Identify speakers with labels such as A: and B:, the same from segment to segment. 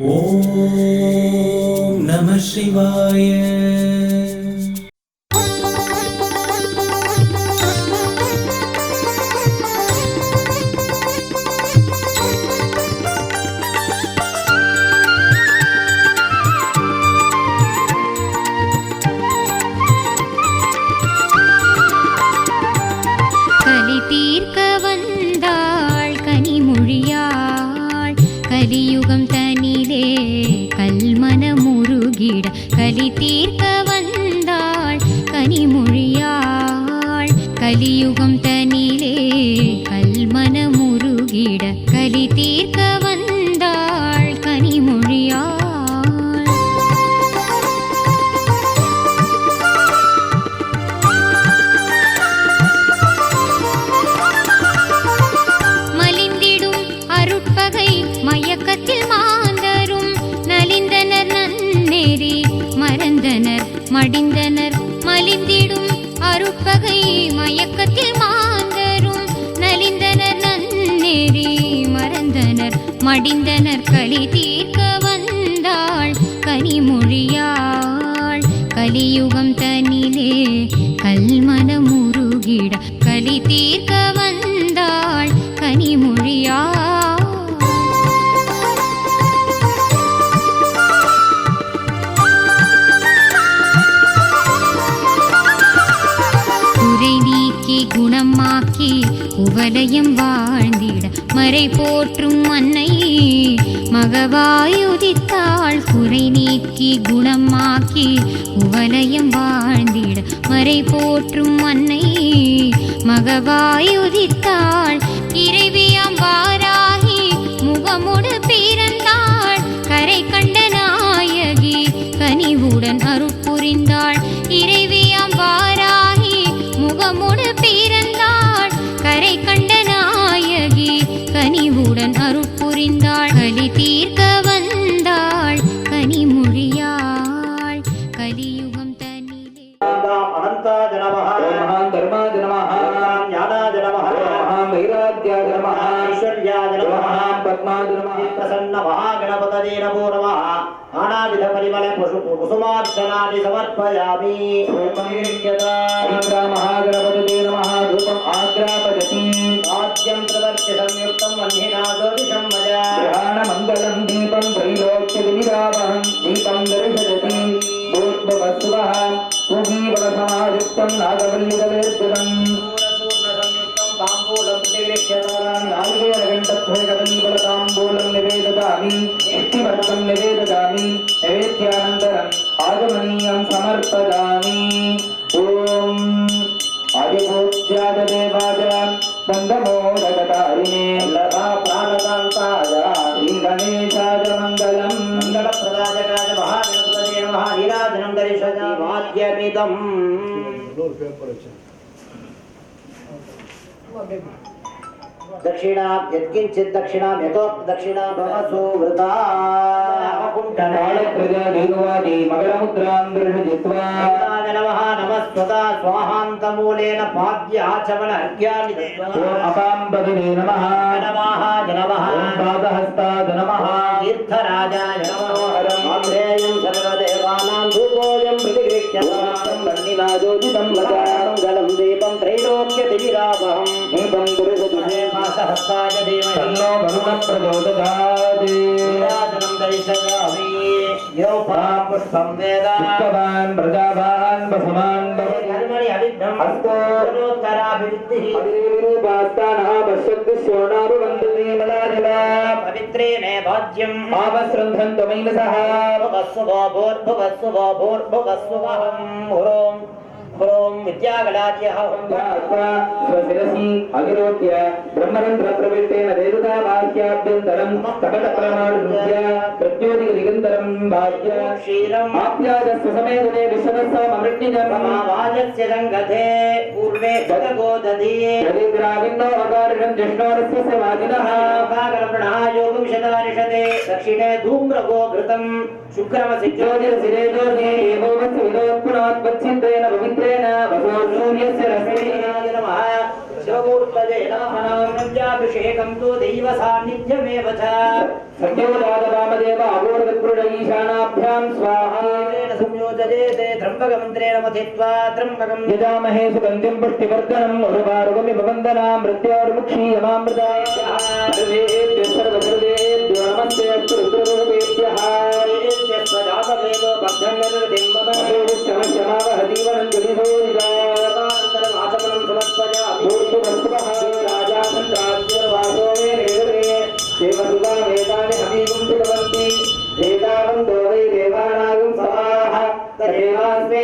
A: ॐ नमः शिवाय
B: மடிந்தனர் களி தீர்க்க வந்தாள். கனிமொழியாள் கலியுகம் தனிலே கல்மன முருகிட கலி தீர்க்க வந்தாள். கனிமொழியாள் குணமாக்கி உவலயம் வாழ்ந்திட மறை போற்றும் அன்னை மகவாயுதித்தாள் குறை நீக்கி குணமாக்கி உவலயம் வாழ்ந்திட மறை போற்றும் அன்னை மகவாயுதித்தாள்
C: సమర్పయామి మహాగణపతి నమః. ధూపం ఆగ్రాపతి
D: నాట్యం ప్రదర్శ్య సంయుక్తం వన్యనాదోషం మజాణమంగళం
C: దీపం త్రైలోక్య విరామహం దీపం దర్శయతి. భూర్భవత్సువ సుజీవన సమాయుక్తం
D: నాగవల్లిగలేర్జనం తాంబూలం నాలుగేర
C: గంటధ్వజగదీబల తాంబూలం నివేదదామి. నివేదదామి. నైవేద్యానంతరం आगमनीयं समर्पयामि ॐ आदिपूज्यादेवाय बन्धमोदकतारिणे
D: लभा प्राणकान्ताय
C: श्रीगणेशाय मङ्गलम्
D: मङ्गलप्रदायकाय महागणपतये नमः नीराजनं दर्शयामि దక్షిణాం యత్కించిత్ దక్షిణాం యథోక్త దక్షిణాం మనసు వృతా స్వాహాంతమూలేన
C: పాద్య ఆచమన అర్ఘ్యాన్ని
D: అపాంబదినే నమః నమః నమః పాదహస్తాద నమః తీర్థరాజాయ
C: నమః
D: మాత్రేయం
C: సర్వదేవానాం ధూపోయం
D: ప్రతిగృహ్య వర్ణినా
C: జ్యోతితం మంగళం దీపం
D: త్రైలోక్య దివిరాపహం దీపం గురుసు सर्वदेवानां धूपोऽयं प्रतिगृह्यतां
C: वह्निनादोदितं
D: मङ्गलं दीपं त्रैलोक्यतिविरावहम्
C: दीपं दुर्गदुहे
D: मासहस्ताय धीमहि
C: तन्नो वरुणः प्रचोदयात्
D: नीराजनं दर्शयामि यो परां पुष्पं वेद
C: पुष्पवान् प्रजावान् वसवान्
D: धर्मणि अविघ्नम्
C: अस्तु
D: उत्तरोत्तराभिवृद्धिः
C: विरूपास्तानः पश्यन्तु श्रोणाभिवन्दने मलाजला
D: पवित्रेणे भाज्यम्
C: आवस्रन्धन् त्वमेव सह
D: भुवस्सुवो भूर्भुवस्सुवो भूर्भुवस्सुवहम् ह्रों
C: ఓం
E: దక్షిణే ధూమ్రగో ఘృతం శుక్రమసి
C: పవిత్రే ధూరేణ వసోర్ణూర్యస్య రసనేన నమః. శివమూర్తజే
E: నమః నవ్యాభిషేకం తు దైవ సాన్నిధ్యమేవ చ. సంయోజాత వామదేవ అగోరవిక్రుడ ఈశానాభ్యాం స్వాహా.
C: సంయోజయేతే త్రంబకమంత్రేణ मम
E: शमशमावहतीवनं जलिभोरिदानन्तरम्
C: आचमनं समर्पयामि
E: भूर्भुवस्वः राजासन्द्राज्यवासो मे नेदरे देवसुता वेदानि हवीगुं पिबन्ति वेदावन्तो वै देवानागुं समाः तदेवास्मै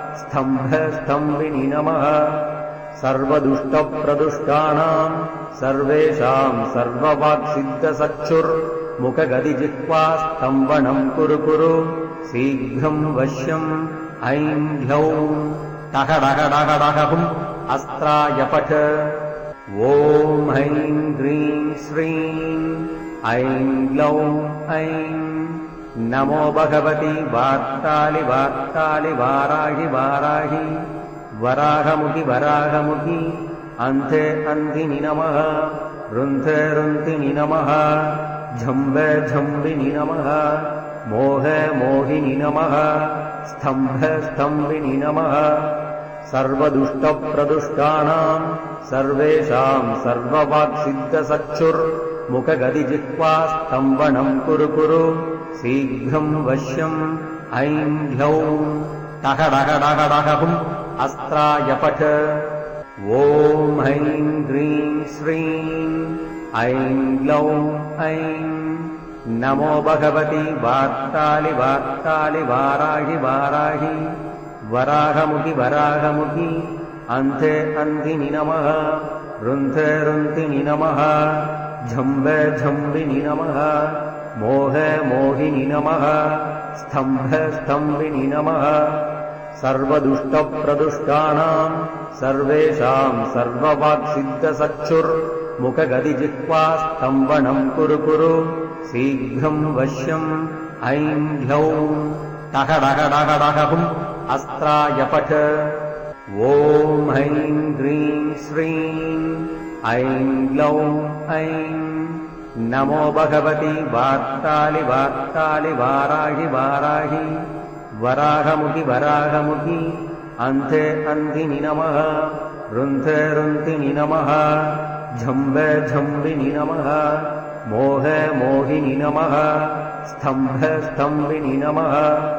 F: स्तम्भ स्तम्भिनि नमः सर्वदुष्टप्रदुष्टानां सर्वेषां सर्ववाक्सिद्धसक्षुर्मुखगदिजिह्वा स्तम्भनं कुरु कुरु। शीघ्रं वश्यम् ऐं ह्लौं टहडहडहडहुम् अस्त्रायपठ श्रीं ऐं ग्लौं ऐं नमो भगवति वार्तालि वार्तालि वाराहि वाराहि। वराहमुखि वराहमुखि। अन्ते अन्तिनि नमः। रुन्थे रुन्तिनि नमः। झम्ब झम्बिनि नमः। मोह मोहिनि नमः। स्तम्भ स्तम्भिनि नमः। सर्वदुष्टप्रदुष्टानां सर्वेषां सर्ववाक्सिद्धसक्षुर्मुखगदिजिह्वा स्तम्भनं कुरु कुरु शीघ्रं वश्यम् ऐं ह्लौं टहडहडहडहुम् अस्त्रायपठ। ॐ ऐं ह्रीं श्रीं ऐं ग्लौं ऐं नमो भगवति वार्तालि वार्तालि वाराहि वाराहि। वराहमुखि वराहमुखि अन्ते अन्तिनि नमः रुन्थे रुन्तिनि नमः झम्ब झम्बिनि नमः मोह मोहिनि नमः स्तम्भ स्तम्भिनि नमः। सर्वदुष्टप्रदुष्टानां सर्वेषां सर्ववाक्सिद्धसक्षुर्मुखगदिजिह्वा स्तम्भनं कुरु कुरु शीघ्रं वश्यम् ऐं ह्लौं टहडहडहडहुम् अस्त्रायपठ। ॐ ऐं ह्रीं श्रीं ऐं ग्लौं ऐं नमो भगवति वार्तालि वार्तालि वाराहि वाराहि। वराहमुखि वराहमुखि। अन्ते अन्तिनि नमः। रुन्थे रुन्तिनि नमः। झम्ब झम्बिनि नमः। मोह मोहिनि नमः। स्तम्भ स्तम्भिनि नमः।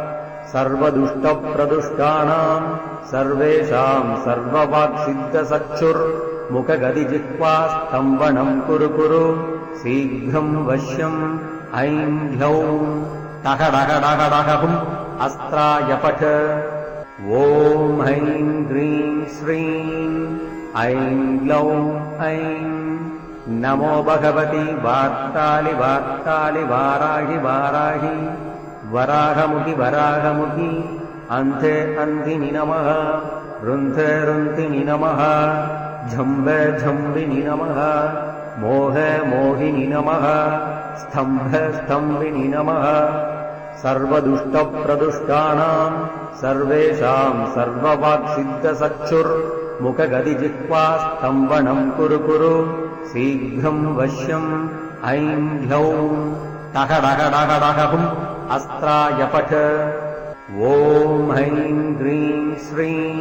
F: सर्वदुष्टप्रदुष्टानां सर्वेषां सर्ववाक्सिद्धसक्षुर्मुखगदिजिह्वा स्तम्भनं कुरु कुरु शीघ्रं वश्यम् ऐं ह्लौं टहडहडहडहुम् अस्त्रायपठ। ॐ ऐं ह्रीं श्रीं ऐं ग्लौं ऐं नमो भगवति वार्तालि वार्तालि वाराहि वाराहि। वराहमुखि वराहमुखि अन्ते अन्तिनि नमः। रुन्थे रुन्तिनि नमः। झम्ब झम्बिनि नमः मोहमोहिनि नमः स्तम्भस्तम्भिनि नमः। सर्वदुष्टप्रदुष्टानाम् सर्वेषाम् सर्ववाक्सिद्धसक्षुर्मुखगदिजिह्वा स्तम्भनम् कुरु कुरु शीघ्रम् वश्यम् ऐम् ह्यौ टहडहडहडहुम् अस्त्रायपठ। ॐ ऐं ह्रीं श्रीं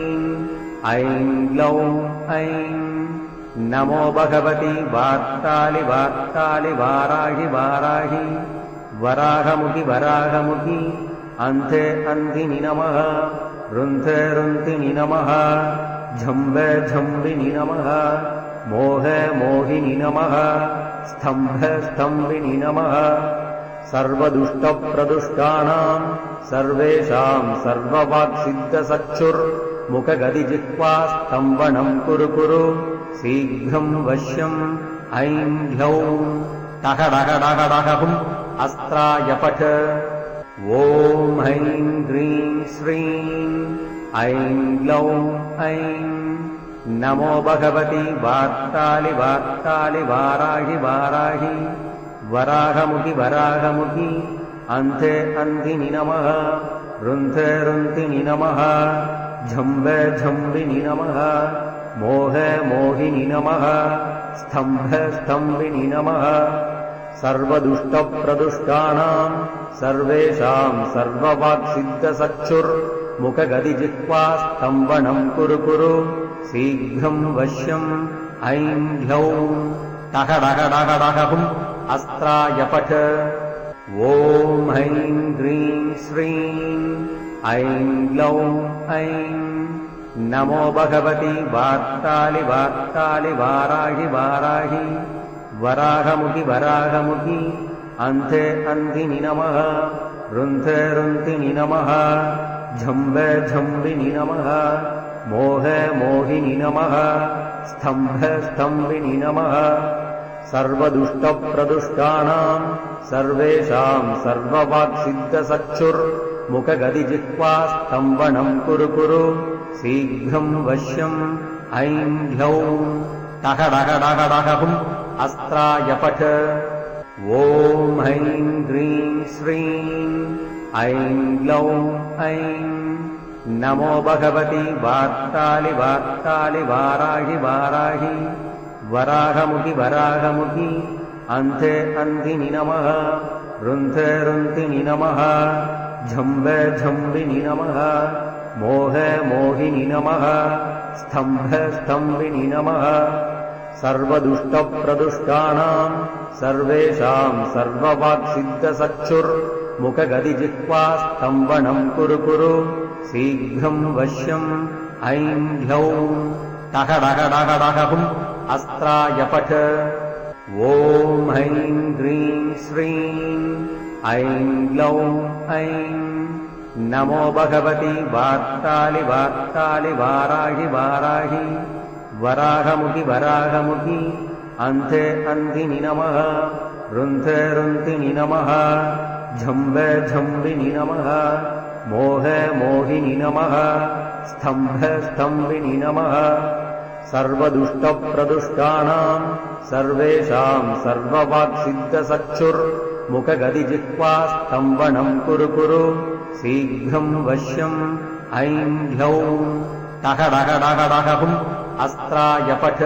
F: ऐं ग्लौं ऐं नमो भगवति वार्तालि वार्तालि वाराहि वाराहि। वराहमुखि वराहमुखि। अन्ते अन्धिनि नमः। रुन्धे रुन्धिनि नमः। झम्ब झम्बिनि नमः। मोह मोहिनि नमः। स्तम्भ स्तम्भिनि नमः। सर्वदुष्टप्रदुष्टानाम् सर्वेषाम् सर्ववाक्सिद्धसक्षुर्मुखगदिजिह्वा स्तम्भनम् कुरु कुरु शीघ्रम् वश्यम् ऐम् ह्यौ टहडहडहडहुम् अस्त्रायपठ। ॐ ऐं ह्रीं श्रीं ऐं ग्लौं ऐं नमो भगवति वार्तालि वार्तालि वाराहि वाराहि। वराहमुखि वराहमुखि अन्ते अन्धिनि नमः रुन्धे रुन्धिनि नमः झम्ब झम्बिनि नमः मोह मोहिनि नमः स्तम्भ स्तम्भिनि नमः। सर्वदुष्टप्रदुष्टानाम् सर्वेषाम् सर्ववाक्सिद्धसक्षुर्मुखगदिजिह्वा स्तम्भनम् कुरु कुरु शीघ्रम् वश्यम् ऐम् ह्यौ टहडहडहडहुम् अस्त्रायपठ ऐं श्रीं ऐं ग्लौं ऐं नमो भगवति वार्तालि वार्तालि वाराहि वाराहि। वराहमुखि वराहमुखि। अन्ते अन्धिनि नमः। रुन्धे रुन्धिनि नमः। झम्ब झम्बिनि नमः। मोह मोहिनि नमः। स्तम्भ स्तम्भिनि नमः। सर्वदुष्टप्रदुष्टानाम् सर्वेषाम् सर्ववाक्सिद्धसक्षुर्मुखगदिजिह्वा स्तम्भनम् कुरु कुरु शीघ्रम् वश्यम् ऐम् ह्यौ टहडहडहडहुम् अस्त्रायपठ। ॐ ऐं ह्रीं श्रीं ऐं ग्लौं ऐं नमो भगवति वार्तालि वार्तालि वाराहि वाराहि। वराहमुखि वराहमुखि अन्ते अन्धिनि नमः रुन्धे रुन्धिनि नमः झम्ब झम्बिनि नमः मोह मोहिनि नमः स्तम्भ स्तम्भिनि नमः। सर्वदुष्टप्रदुष्टानाम् सर्वेषाम् सर्ववाक्सिद्धसक्षुर्मुखगदिजिह्वा स्तम्भनम् कुरु कुरु शीघ्रम् वश्यम् ऐम् ह्यौ टहडहडहडहुम् अस्त्रायपठ। ॐ ऐं ह्रीं श्रीं ऐं ग्लौं ऐं नमो भगवति वार्तालि वार्तालि वाराहि वाराहि। वराहमुखि वराहमुखि। अन्ते अन्धिनि नमः। रुन्धे रुन्धिनि नमः। झम्ब झम्बिनि नमः। मोह मोहिनि नमः। स्तम्भ स्तम्भिनि नमः। सर्वदुष्टप्रदुष्टानाम् सर्वेषाम् सर्ववाक्सिद्धसक्षुर्मुखगदिजिह्वा स्तम्भनम् कुरु कुरु शीघ्रम् वश्यम् ऐम् ह्यौ टहडहडहडहुम् अस्त्रायपठ।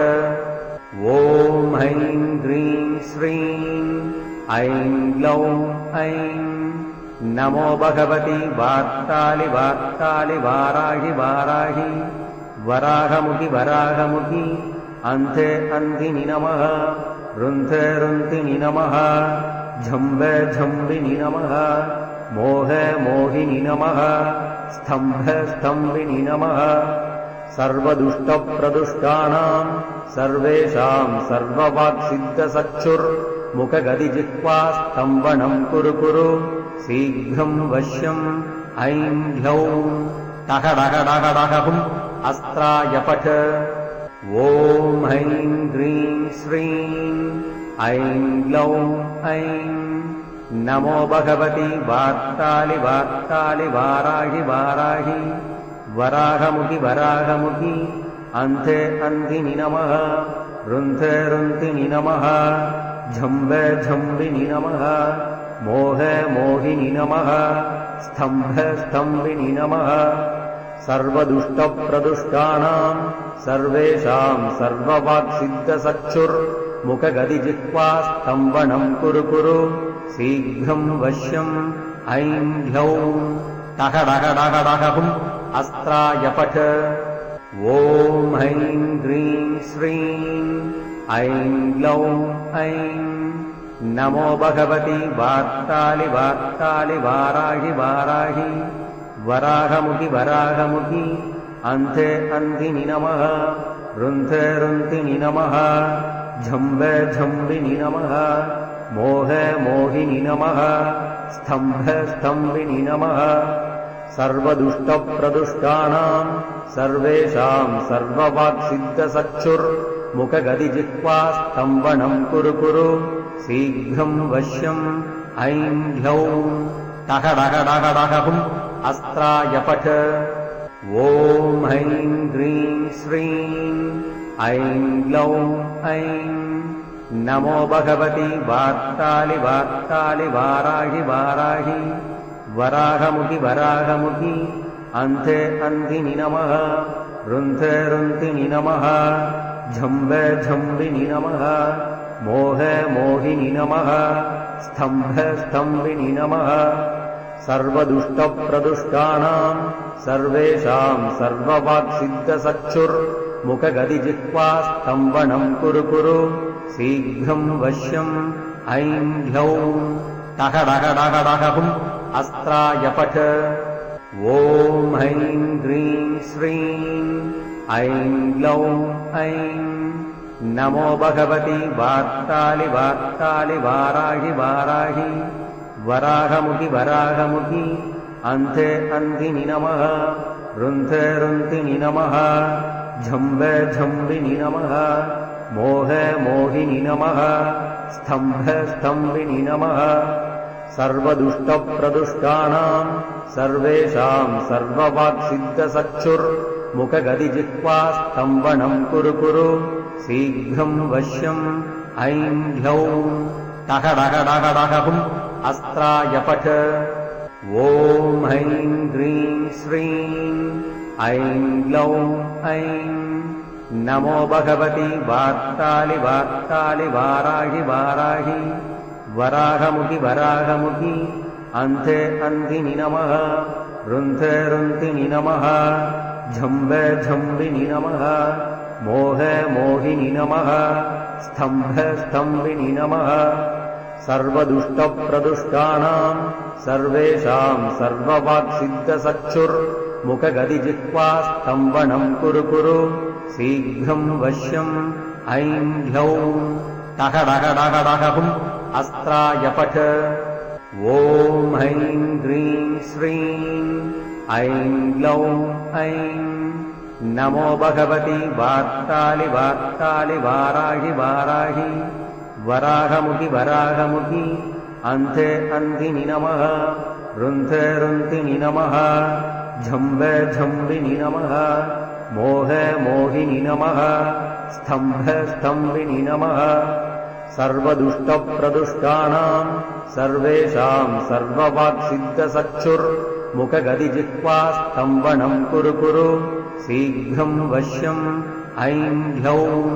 F: ॐ ऐं ह्रीं श्रीं ऐं ग्लौं ऐं नमो भगवति वार्तालि वार्तालि वाराहि वाराहि। वराहमुखि वराहमुखि अन्ते अन्धिनि नमः। रुन्धे रुन्धिनि नमः। झम्ब झम्बिनि नमः मोह मोहिनि नमः स्तम्भ स्तम्भिनि नमः। सर्वदुष्टप्रदुष्टानाम् सर्वेषाम् सर्ववाक्सिद्धसक्षुर्मुखगदिजिह्वा स्तम्भनम् कुरु कुरु शीघ्रम् वश्यम् ऐम् ह्यौ टहडहडहडहुम् अस्त्रायपठ। ॐ ऐं ह्रीं श्रीं ऐं ग्लौं ऐं नमो भगवति वार्तालि वार्तालि वाराहि वाराहि। वराहमुखि वराहमुखि। अन्ते अन्धिनि नमः। रुन्ध रुन्तिनि नमः। झम्ब झम्बिनि नमः। मोह मोहिनि नमः। स्तम्भ स्तम्भिनि नमः। सर्वदुष्टप्रदुष्टानाम् सर्वेषाम् सर्ववाक्सिद्धसक्षुर्मुखगदिजिह्वा स्तम्भनम् कुरु कुरु शीघ्रम् वश्यम् ऐम् ह्यौ टह डह डह डहुम् अस्त्रायपठ। ॐ ऐं ह्रीं श्रीं ऐं ग्लौं ऐं नमो भगवति वार्तालि वार्तालि वाराहि वाराहि। वराहमुखि वराहमुखि अन्ते अन्धिनि नमः रुन्ध रुन्तिनि नमः झम्ब झम्बिनि नमः। मोह मोहिनि नमः। स्तम्भ स्तम्भिनि नमः। सर्वदुष्टप्रदुष्टानाम् सर्वेषाम् सर्ववाक्सिद्धसक्षुर्मुखगदिजिह्वा स्तम्भनम् कुरु कुरु शीघ्रम् वश्यम् ऐम् ह्यौ टह डह डह डहुम् अस्त्रायपठ। ॐ ऐं ह्रीं श्रीं ऐं ग्लौं ऐं नमो भगवति वार्तालि वार्तालि वाराहि वाराहि। वराहमुखि वराहमुखि। अन्ते अन्धिनि नमः। रुन्ध रुन्तिनि नमः। झम्ब झम्बिनि नमः। मोह मोहिनि नमः। स्तम्भ स्तम्भिनि नमः। सर्वदुष्टप्रदुष्टानाम् सर्वेषाम् सर्ववाक्सिद्धसक्षुर्मुखगदिजिह्वा स्तम्भनम् कुरु कुरु। शीघ्रम् वश्यम् ऐम् ह्यौ टह डह डह डहुम् अस्त्रायपठ। ॐ ऐं ह्रीं श्रीं ऐं ग्लौं ऐं नमो भगवति वार्तालि वार्तालि वाराहि वाराहि। वराहमुखि वराहमुखि। अन्ते अन्धिनि नमः। रुन्ध रुन्तिनि नमः झम्ब झम्बिनि नमः। मोह मोहिनि नमः। स्तम्भ स्तम्भिनि नमः। सर्वदुष्टप्रदुष्टानाम् सर्वेषाम् सर्ववाक्सिद्धसक्षुर्मुखगदिजिह्वा स्तम्भनम् कुरु कुरु। शीघ्रम् वश्यम् ऐम् ह्यौ टह डह डह डहुम् अस्त्रायपठ। ॐ ऐं ह्रीं श्रीं ऐं ग्लौं ऐं नमो भगवति वार्तालि वार्तालि वाराहि वाराहि वराहमुखि वराहमुखि अन्ते अन्धिनि नमः रुन्ध रुन्तिनि नमः झम्ब झम्बिनि नमः मोह मोहिनि नमः स्तम्भ स्तम्भिनि नमः। सर्वदुष्टप्रदुष्टानाम् सर्वेषाम् सर्ववाक्सिद्धसक्षुर्मुखगदिजिह्वा स्तम्भनम् कुरु कुरु। शीघ्रम् वश्यम् ऐम् ह्यौ टह डह डह डहुम् अस्त्रायपठ। ॐ ऐं ह्रीं श्रीं। ऐं ग्लौं ऐं। नमो भगवति वार्तालि वार्तालि वाराहि वाराहि। वराहमुखि वराहमुखि। अन्ते अन्धिनि नमः। रुन्ध रुन्तिनि नमः झम्ब झम्बिनि नमः। मोह मोहिनि नमः। स्तम्भ स्तम्भिनि नमः। सर्वदुष्टप्रदुष्टानाम् सर्वेषाम् सर्ववाक्सिद्धसक्षुर्मुखगदिजिह्वा स्तम्भनम् कुरु कुरु शीघ्रम् वश्यम् ऐम् ह्यौ।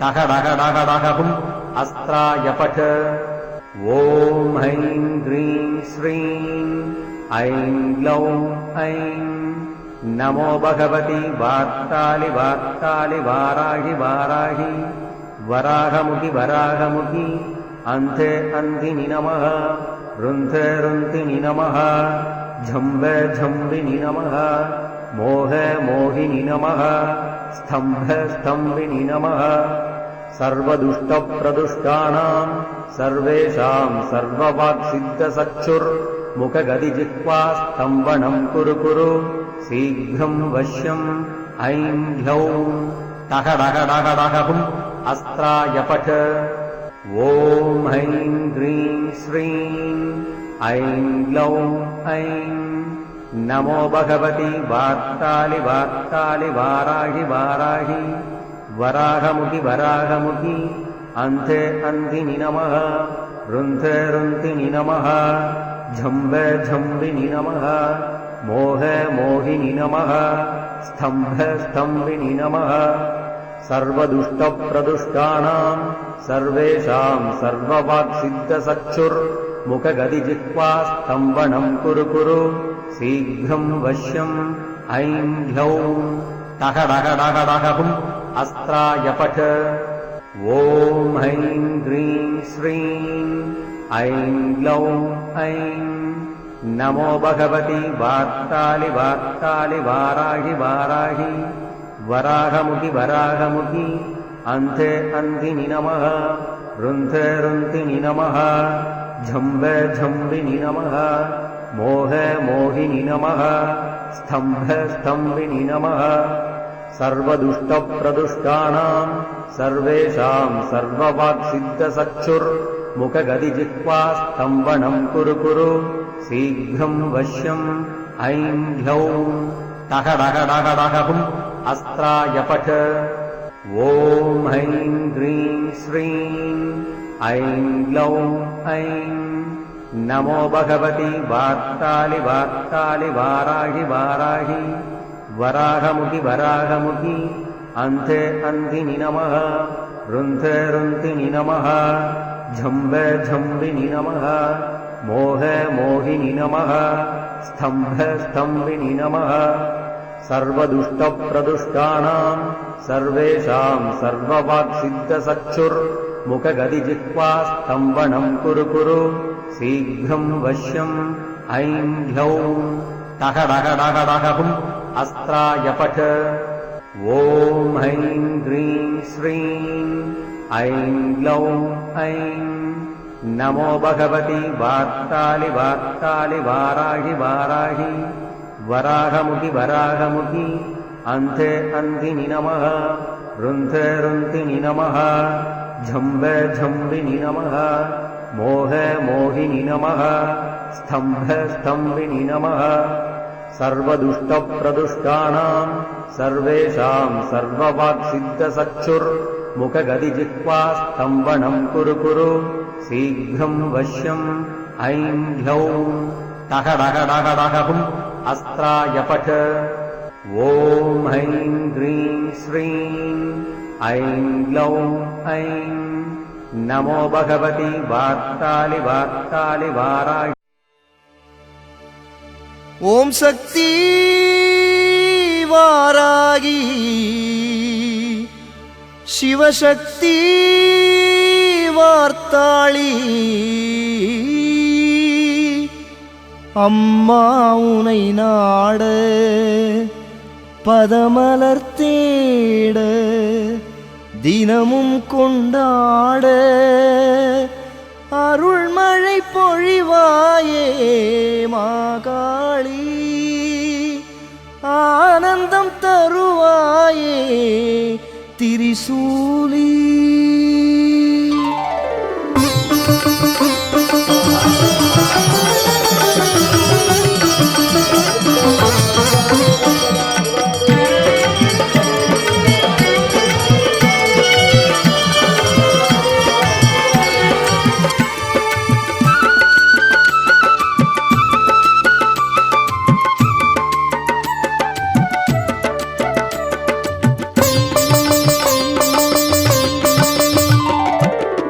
F: टह डह डह डहुम् अस्त्रायपठ। ॐ ऐं ह्रीं श्रीं ऐं ग्लौं ऐं नमो भगवति वार्तालि वार्तालि वाराहि वाराहि वराहमुखि वराहमुखि अन्ते अन्धिनि नमः रुन्ध रुन्तिनि नमः झम्ब झम्बिनि नमः मोह मोहिनि नमः स्तम्भ स्तम्भिनि नमः। सर्वदुष्टप्रदुष्टानाम् सर्वेषाम् सर्ववाक्सिद्धसक्षुर्मुखगदिजिह्वा स्तम्भनम् कुरु कुरु। शीघ्रम् वश्यम् ऐम् ह्यौ टह डह डह डहुम् अस्त्रायपठ। ॐ ऐं ह्रीं श्रीं ऐं ग्लौं ऐं नमो भगवति वार्तालि वार्तालि वाराहि वाराहि। वराहमुखि वराहमुखि। अन्ते अन्तिनि नमः। रुन्थे रुन्तिनि नमः झम्ब झम्बिनि नमः। मोह मोहिनि नमः। स्तम्भ स्तम्भिनि नमः। सर्वदुष्टप्रदुष्टानाम् सर्वेषाम् सर्ववाक्सिद्धसक्षुर्मुखगदिजिह्वा स्तम्भनम् कुरु कुरु। शीघ्रम् वश्यम् ऐम् ॐ ऐं ह्रीं श्रीं ऐं ग्लौं ऐं नमो भगवति वार्तालि वार्तालि वाराहि वाराहि। वराहमुखि वराहमुखि। अन्ते अन्तिनि नमः। रुन्थे रुन्तिनि नमः। झम्ब झम्बिनि नमः। मोह मोहिनि नमः। स्तम्भ स्तम्भिनि नमः। सर्वदुष्टप्रदुष्टानाम् सर्वेषाम् सर्ववाक्सिद्धसक्षुर्मुखगदिजिह्वा स्तम्भनम् कुरु कुरु। शीघ्रम् वश्यम् ऐम् ह्यौ टहडहडहडहुम् अस्त्रायपठ। ॐ ऐं ह्रीं श्रीं ऐं ग्लौं ऐं नमो भगवति वार्तालि वार्तालि वाराहि वाराहि। वराहमुखि वराहमुखि। अन्ते अन्तिनि नमः। रुन्थे रुन्तिनि नमः झम्ब झम्बिनि नमः। मोह मोहिनि नमः। स्तम्भ स्तम्भिनि नमः। सर्वदुष्टप्रदुष्टानाम् सर्वेषाम् सर्ववाक्सिद्धसक्षुर्मुखगदिजिह्वा स्तम्भनम् कुरु कुरु। शीघ्रम् वश्यम् ऐम् ह्यौ ऐं ह्रीं श्रीं ऐं ग्लौं ऐं नमो भगवति वार्तालि वार्तालि वाराहि वाराहि वराहमुखि वराहमुखि अन्ते अन्तिनि नमः रुन्थे रुन्तिनि नमः झम्ब झम्बिनि नमः मोह मोहिनि नमः स्तम्भ स्तम्भिनि नमः। सर्वदुष्टप्रदुष्टानाम् सर्वेषाम् सर्ववाक्सिद्धसक्षुर्मुखगदिजिह्वा मुखगतिजिह्वास्तम्बनम् कुरु कुरु शीघ्रम् वश्यम् ऐं ह्लौं टहडहडहडहहुम् अस्त्रायपठ ॐ ऐं ह्रीं श्रीं ऐं ग्लौं ऐं नमो भगवति वार्तालि वार्तालि वाराय
G: ॐ शक्ति वारागी சிவசக்தி வார்த்தாளி. அம்மா உனை நாட பதமலர் தேட தினமும் கொண்டாட. அருள்மழை பொழிவாயே மாகாளி ஆனந்தம் தருவாயே திரிசூலி Thank you.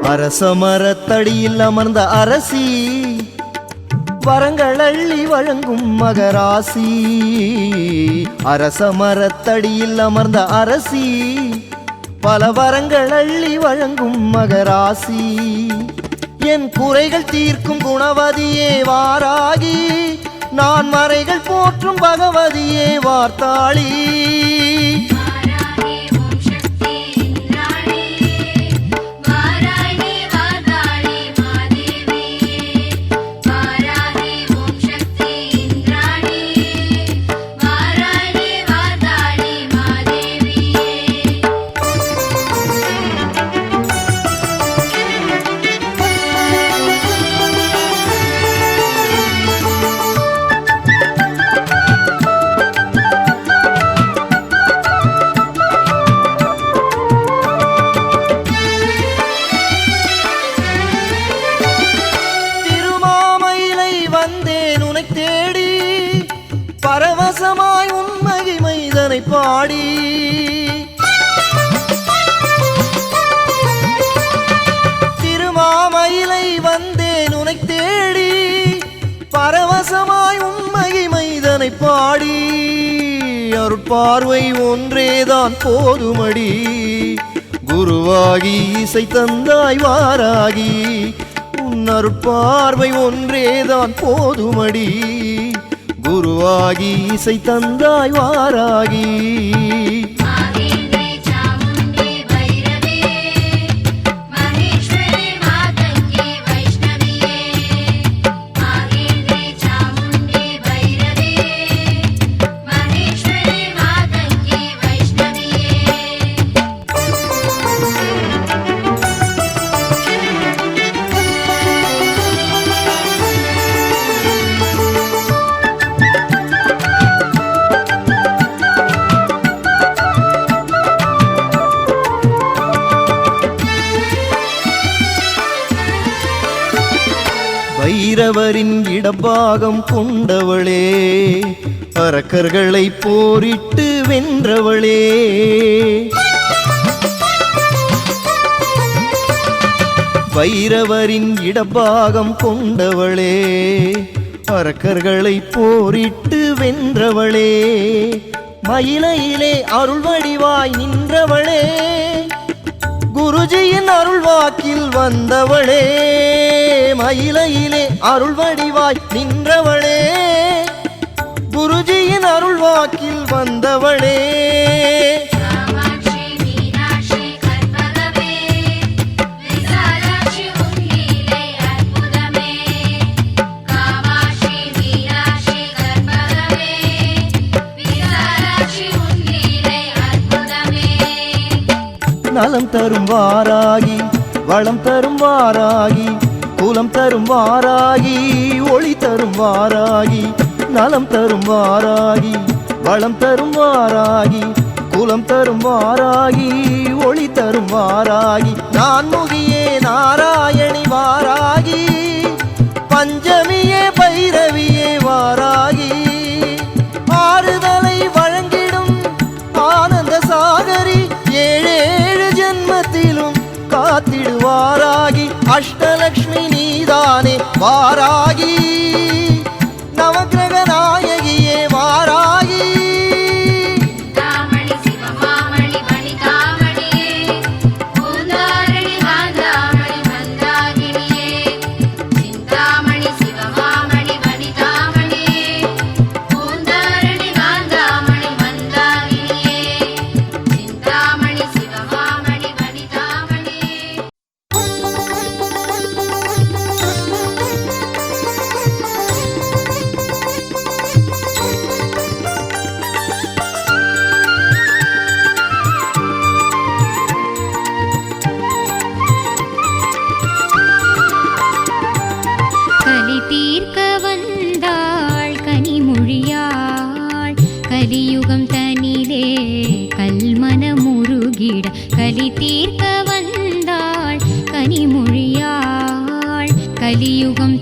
G: அரச மரத்தடியில் அமர்ந்த அரசி வரங்கள் அள்ளி வழங்கும் மகராசி. அரச மரத்தடியில் அமர்ந்த அரசி பல வரங்கள் அள்ளி வழங்கும் மகராசி. என் குறைகள் தீர்க்கும் குணவதியே வாராகி நான் மறைகள் போற்றும் பகவதியே வார்த்தாளி. பாடி. திருமாமயிலை வந்தேன் உனை தேடி. பரவசமாய் உண்மை மைதனை பாடி. அருட்பார்வை ஒன்றேதான் போதுமடி. குருவாகி இசை தந்தாய் வாராகி. உன் அருட்பார்வை ஒன்றேதான் போதுமடி. குருவாகி இசை தந்தாய் வாராகி. வைரவரின் இடபாகம் கொண்டவளே அரக்கர்களை போரிட்டு வென்றவளே. வைரவரின் இடபாகம் கொண்டவளே அரக்கர்களை போரிட்டு வென்றவளே. மயிலையிலே அருள் வடிவாய் நின்றவளே. குருஜியின் அருள் வாக்கில் வந்தவளே மயிலையிலே அருள் வடிவாய் நின்றவளே. குருஜியின் அருள் வாக்கில் வந்தவளே நலம் தரும் வாராகி வளம் தரும் வாராகி குலம் தரும் வாராகி ஒளி தரும் வாராகி நலம் தரும் வாராகி வளம் தரும் வாராகி குலம் தரும் வாராகி ஒளி தரும் வாராகி. நான் முகியே நாராயணி வாராகி பஞ்சமியே பைரவியே வாராகி. காத்திடுவாராகி அஷ்டலக்ஷ்மி நீதானே வாராகி. நவகிரக நாயகியே
B: வார கலியுகம் தனிலே கல்மன முருகிட கலி தீர்க்க வந்தாள் கனிமொழியாள் கலியுகம்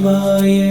F: शिवाय